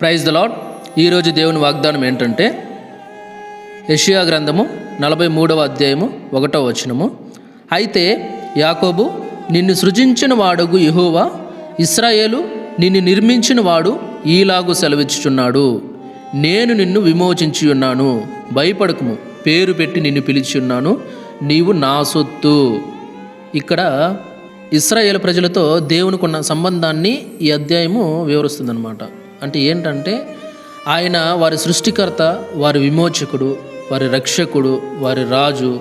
Praise the lord ఈరోజు దేవుని వాగ్దానం ఏంటంటే యషియా గ్రంథము నలభై మూడవ అధ్యాయము ఒకటవ వచనము. అయితే యాకోబు నిన్ను సృజించిన వాడుగు యెహోవా ఇస్రాయేలు నిన్ను నిర్మించిన వాడు ఈలాగు సెలవిచ్చుచున్నాడు. నేను నిన్ను విమోచించి ఉన్నాను. భయపడకము పేరు పెట్టి నిన్ను పిలిచి ఉన్నాను. నీవు నా సొత్తు. ఇక్కడ ఇస్రాయేల్ ప్రజలతో దేవునికి ఉన్న సంబంధాన్ని ఈ అధ్యాయము వివరిస్తుందన్నమాట. అంటే ఏంటంటే ఆయన వారి సృష్టికర్త వారి విమోచకుడు వారి రక్షకుడు వారి రాజు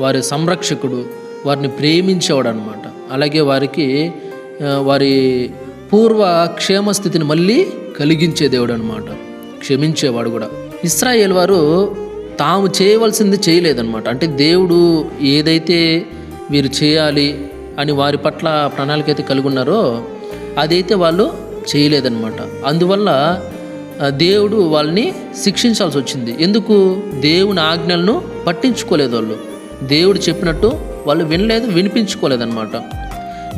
వారి సంరక్షకుడు వారిని ప్రేమించేవాడు అనమాట అలాగే వారికి వారి పూర్వ క్షేమ స్థితిని మళ్ళీ కలిగించే దేవుడు అనమాట క్షమించేవాడు కూడా. ఇస్రాయేల్ వారు తాము చేయవలసింది చేయలేదన్నమాట. అంటే దేవుడు ఏదైతే వీరు చేయాలి అని వారి పట్ల ప్రణాళిక అయితే కలిగి ఉన్నారో అదైతే వాళ్ళు చేయలేదన్నమాట. అందువల్ల దేవుడు వాళ్ళని శిక్షించాల్సి వచ్చింది. ఎందుకు? దేవుని ఆజ్ఞలను పట్టించుకోలేదు వాళ్ళు. దేవుడు చెప్పినట్టు వాళ్ళు వినలేదు వినిపించుకోలేదన్నమాట.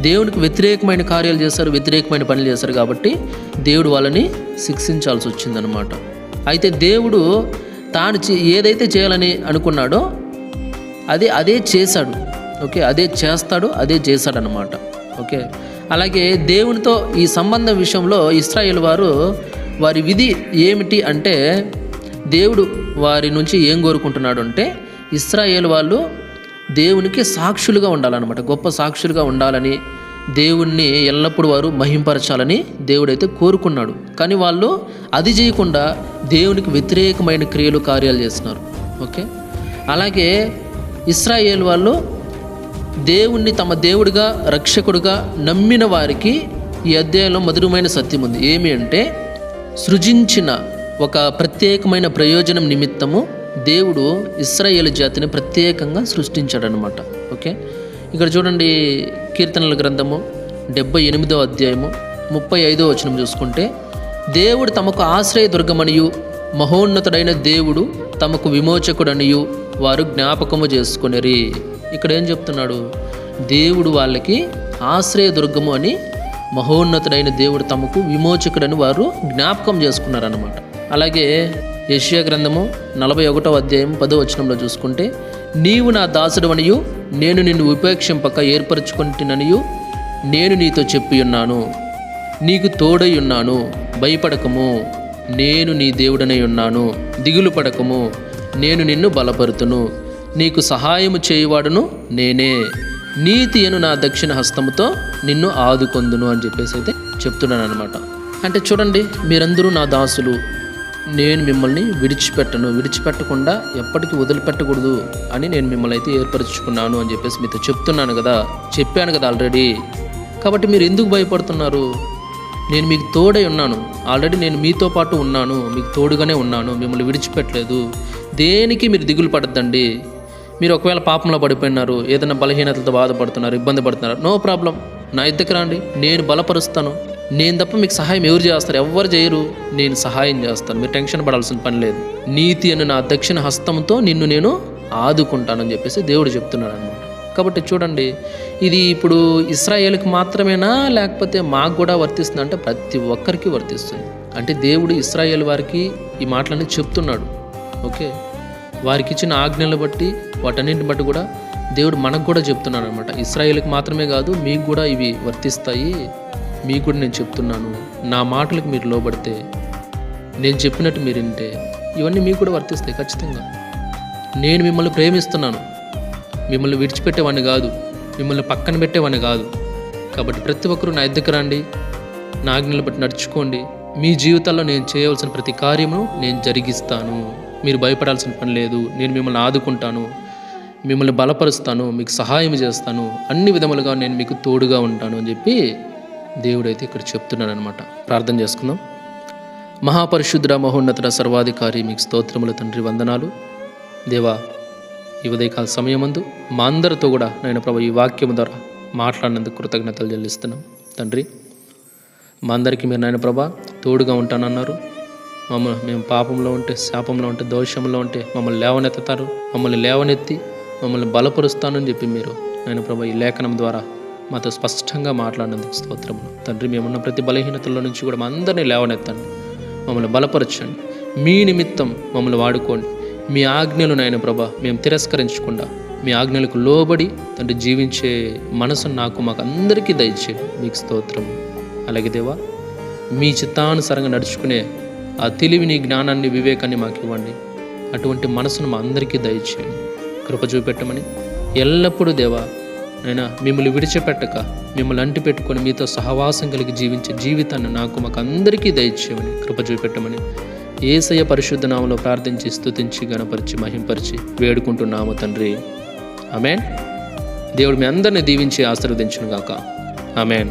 దేవునికి వ్యతిరేకమైన కార్యాలు చేస్తారు వ్యతిరేకమైన పనులు చేస్తారు కాబట్టి దేవుడు వాళ్ళని శిక్షించాల్సి వచ్చిందనమాట అయితే దేవుడు తాను చే- ఏదైతే చేయాలని అనుకున్నాడో అదే అదే చేశాడు. ఓకే? అదే చేస్తాడు అదే చేశాడనమాట ఓకే? అలాగే దేవునితో ఈ సంబంధం విషయంలో ఇస్రాయేల్ వారు వారి విధి ఏమిటి అంటే దేవుడు వారి నుంచి ఏం కోరుకుంటున్నాడు అంటే ఇస్రాయేల్ వాళ్ళు దేవునికి సాక్షులుగా ఉండాలన్నమాట. గొప్ప సాక్షులుగా ఉండాలని దేవుణ్ణి ఎల్లప్పుడూ వారు మహింపరచాలని దేవుడైతే కోరుకున్నాడు. కానీ వాళ్ళు అది చేయకుండా దేవునికి వ్యతిరేకమైన క్రియలు కార్యాలు చేస్తున్నారు. ఓకే? అలాగే ఇస్రాయేల్ వాళ్ళు దేవుణ్ణి తమ దేవుడిగా రక్షకుడుగా నమ్మిన వారికి ఈ అధ్యాయంలో మధురమైన సత్యం ఉంది. ఏమి అంటే సృజించిన ఒక ప్రత్యేకమైన ప్రయోజనం నిమిత్తము దేవుడు ఇస్రాయేల్ జాతిని ప్రత్యేకంగా సృష్టించాడనమాట ఓకే? ఇక్కడ చూడండి కీర్తనల గ్రంథము డెబ్బై ఎనిమిదో అధ్యాయము ముప్పై ఐదో వచనం చూసుకుంటే దేవుడు తమకు ఆశ్రయ దుర్గమనియు మహోన్నతుడైన దేవుడు తమకు విమోచకుడనియు వారు జ్ఞాపకము చేసుకునేరి. ఇక్కడ ఏం చెప్తున్నాడు? దేవుడు వాళ్ళకి ఆశ్రయ దుర్గము అని మహోన్నతుడైన దేవుడు తమకు విమోచకుడని వారు జ్ఞాపకం చేసుకున్నారన్నమాట. అలాగే యెషయా గ్రంథము నలభై ఒకటో అధ్యాయం పదో వచనంలో చూసుకుంటే నీవు నా దాసుడవనియు నేను నిన్ను ఉపేక్షింపక ఏర్పరచుకుంటుననియు నేను నీతో చెప్పి ఉన్నాను నీకు తోడై ఉన్నాను. భయపడకము. నేను నీ దేవుడనై ఉన్నాను. దిగులు పడకము నేను నిన్ను బలపరుతును. నీకు సహాయము చేయువాడును నేనే. నీతి అను నా దక్షిణ హస్తముతో నిన్ను ఆదుకొందును అని చెప్పేసి అయితే చెప్తున్నాను అనమాట అంటే చూడండి మీరందరూ నా దాసులు. నేను మిమ్మల్ని విడిచిపెట్టను. విడిచిపెట్టకుండా ఎప్పటికీ వదిలిపెట్టకూడదు అని నేను మిమ్మల్ని అయితే ఏర్పరచుకున్నాను అని చెప్పేసి మీతో చెప్తున్నాను కదా. చెప్పాను కదా ఆల్రెడీ. కాబట్టి మీరు ఎందుకు భయపడుతున్నారు? నేను మీకు తోడై ఉన్నాను. ఆల్రెడీ నేను మీతో పాటు ఉన్నాను. మీకు తోడుగానే ఉన్నాను. మిమ్మల్ని విడిచిపెట్టలేదు. దేనికి మీరు దిగులు పడద్దండి? మీరు ఒకవేళ పాపంలో పడిపోయినారు ఏదైనా బలహీనతలతో బాధపడుతున్నారు ఇబ్బంది పడుతున్నారు నో ప్రాబ్లం. నా ఇద్దరికి రండి నేను బలపరుస్తాను. నేను తప్ప మీకు సహాయం ఎవరు చేస్తారు? ఎవరు చేయరు. నేను సహాయం చేస్తాను. మీరు టెన్షన్ పడాల్సిన పని లేదు. నీతి అని నా దక్షిణ హస్తంతో నిన్ను నేను ఆదుకుంటానని చెప్పేసి దేవుడు చెప్తున్నాడు అనమాట కాబట్టి చూడండి ఇది ఇప్పుడు ఇస్రాయేల్కి మాత్రమేనా లేకపోతే మాకు కూడా వర్తిస్తుంది? అంటే ప్రతి ఒక్కరికి వర్తిస్తుంది. అంటే దేవుడు ఇస్రాయేల్ వారికి ఈ మాటలన్నీ చెప్తున్నాడు. ఓకే? వారికి ఇచ్చిన ఆజ్ఞలు బట్టి వాటన్నింటిని బట్టి కూడా దేవుడు మనకు కూడా చెప్తున్నాడు అనమాట ఇస్రాయేల్కి మాత్రమే కాదు మీకు కూడా ఇవి వర్తిస్తాయి. మీకు కూడా నేను చెప్తున్నాను. నా మాటలకు మీరు లోబడితే నేను చెప్పినట్టు మీరు వింటే ఇవన్నీ మీకు కూడా వర్తిస్తాయి ఖచ్చితంగా. నేను మిమ్మల్ని ప్రేమిస్తున్నాను. మిమ్మల్ని విడిచిపెట్టేవాడిని కాదు. మిమ్మల్ని పక్కన పెట్టేవాడిని కాదు. కాబట్టి ప్రతి ఒక్కరూ నా దగ్గర రండి. నా ఆజ్ఞలు బట్టి నడుచుకోండి. మీ జీవితాల్లో నేను చేయవలసిన ప్రతి కార్యమును నేను జరిగిస్తాను. మీరు భయపడాల్సిన పని లేదు. నేను మిమ్మల్ని ఆదుకుంటాను. మిమ్మల్ని బలపరుస్తాను మీకు సహాయం చేస్తాను అన్ని విధములుగా నేను మీకు తోడుగా ఉంటాను అని చెప్పి దేవుడైతే ఇక్కడ చెప్తున్నాడు అనమాట ప్రార్థన చేసుకుందాం. మహాపరిశుద్ర మహోన్నతుడ సర్వాధికారి మీకు స్తోత్రములు తండ్రి వందనాలు. దేవా ఈ ఉదయకాల సమయమందు మా అందరితో కూడా నేను ప్రభు ఈ వాక్యం ద్వారా మాట్లాడినందుకు కృతజ్ఞతలు చెల్లిస్తున్నాం. తండ్రి మా అందరికీ మీరు నాయన ప్రభా తోడుగా ఉంటానన్నారు. మమ్మల్ని మేము పాపంలో ఉంటే శాపంలో ఉంటే దోషంలో ఉంటే మమ్మల్ని లేవనెత్తుతారు. మమ్మల్ని లేవనెత్తి మమ్మల్ని బలపరుస్తానని చెప్పి మీరు నేను ప్రభు ఈ లేఖనం ద్వారా మాతో స్పష్టంగా మాట్లాడినందుకు స్తోత్రములు. తండ్రి మేమున్న ప్రతి బలహీనతల్లో నుంచి కూడా మా అందరినీ లేవనెత్తండి. మమ్మల్ని బలపరచండి. మీ నిమిత్తం మమ్మల్ని వాడుకోండి. మీ ఆజ్ఞలు నాయన ప్రభ మేము తిరస్కరించకుండా మీ ఆజ్ఞలకు లోబడి తండ్రి జీవించే మనసును నాకు మాకు అందరికీ దయచేయండి. మీకు స్తోత్రం అలాగే దేవా మీ చిత్తానుసారంగా నడుచుకునే ఆ తెలివిని జ్ఞానాన్ని వివేకాన్ని మాకు ఇవ్వండి. అటువంటి మనసును మా అందరికీ దయచేయండి. కృప చూపెట్టమని. ఎల్లప్పుడూ దేవా నైనా మిమ్మల్ని విడిచిపెట్టక మిమ్మల్ని అంటి పెట్టుకొని మీతో సహవాసం కలిగి జీవించే జీవితాన్ని నాకు మాకు అందరికీ దయచేయమని కృప చూపెట్టమని. ఏసయ పరిశుద్ధ నామంలో ప్రార్థించి స్తుతించి గణపరిచి మహింపరిచి వేడుకుంటున్నాము తండ్రి. ఆమెన్. దేవుడు మీ అందరిని దీవించి ఆశీర్వదించును గాక ఆమెన్.